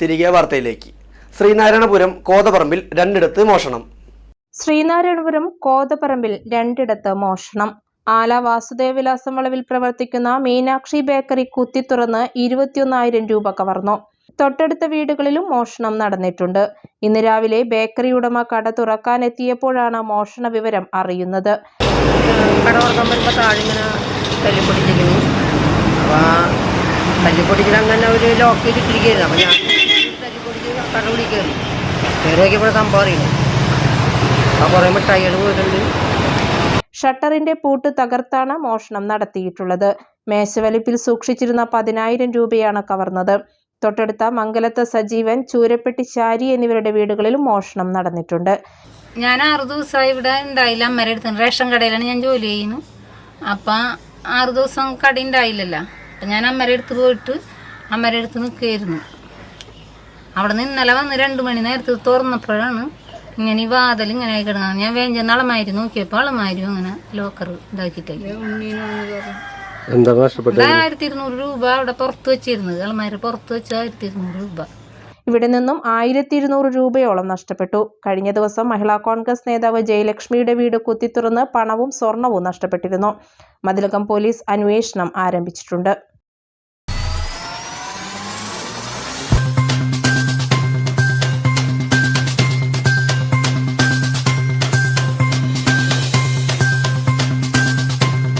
തിരികെ വാർത്തയിലേക്ക്. ശ്രീനാരായണപുരം കോതപറമ്പിൽ രണ്ടിടത്ത് മോഷണം. ശ്രീനാരായണപുരം കോതപറമ്പിൽ രണ്ടിടത്ത് മോഷണം. ആല വാസുദേവവിലാസം വളവിൽ പ്രവർത്തിക്കുന്ന മീനാക്ഷി ബേക്കറി കുത്തി തുറന്ന് ഇരുപത്തിയൊന്നായിരം രൂപ കവർന്നു. തൊട്ടടുത്ത വീടുകളിലും മോഷണം നടന്നിട്ടുണ്ട്. ഇന്ന് രാവിലെ ബേക്കറി ഉടമ കട തുറക്കാൻ എത്തിയപ്പോഴാണ് മോഷണ വിവരം അറിയുന്നത്. കട തുറക്കാൻ വരുമ്പോൾ താഴിങ്ങനെ തല്ലിപ്പൊടിച്ചിരിക്കുന്നു അപ്പോൾ തല്ലിപ്പൊടിച്ചിട്ട് അങ്ങനെ ഒരു ലോക്ക് ഇട്ടിരിക്കുകയായിരുന്നു. അപ്പോൾ ഞാൻ കട വിളിക്കുകയായിരുന്നു കയറി. നോക്കിയപ്പോൾ സംഭവം അറിയില്ല? ആ കുറേ മിഠായികൾ പോയിട്ടുണ്ട്. ഷട്ടറിന്റെ പൂട്ട് തകർത്താണ് മോഷണം നടത്തിയിട്ടുള്ളത്. മേശവലിപ്പിൽ സൂക്ഷിച്ചിരുന്ന പതിനായിരം രൂപയാണ് കവർന്നത്. തൊട്ടടുത്ത മംഗലത്ത് സജീവൻ ചൂരപ്പെട്ടി ശാരി എന്നിവരുടെ വീടുകളിലും മോഷണം നടന്നിട്ടുണ്ട്. ഞാൻ ആറ് ദിവസമായി ഇവിടെ ഉണ്ടായില്ല. അമ്മരെ അടുത്ത് റേഷൻ കടയിലാണ് ഞാൻ ജോലി ചെയ്യുന്നു. അപ്പം ആറ് ദിവസം കട ഉണ്ടായില്ലല്ലോ. അപ്പം ഞാൻ അമ്മരെ അടുത്ത് പോയിട്ട് അമ്മരെ അടുത്ത് നിൽക്കുകയായിരുന്നു. അവിടെ നിന്ന് ഇന്നലെ വന്ന് രണ്ട് മണി നേരത്ത് തുറന്നപ്പോഴാണ് ഇങ്ങനെ ഈ വാതിൽ ഇങ്ങനെ ആയി കിടന്നത്. ഞാൻ വേഞ്ച അളമാരി നോക്കിയപ്പോൾ അളമാരി അങ്ങനെ ലോക്കർ ഇതാക്കിയിട്ടായി ആയിരത്തി ഇരുന്നൂറ് രൂപ അവിടെ പുറത്ത് വെച്ചിരുന്നത്. അളമാരി പുറത്ത് വെച്ച ആയിരത്തി ഇരുന്നൂറ് രൂപ. ഇവിടെ നിന്നും ആയിരത്തി ഇരുന്നൂറ് രൂപയോളം നഷ്ടപ്പെട്ടു. കഴിഞ്ഞ ദിവസം മഹിളാ കോൺഗ്രസ് നേതാവ് ജയലക്ഷ്മിയുടെ വീട് കുത്തിത്തുറന്ന് പണവും സ്വർണവും നഷ്ടപ്പെട്ടിരുന്നു. മതിലകം പോലീസ് അന്വേഷണം ആരംഭിച്ചിട്ടുണ്ട്.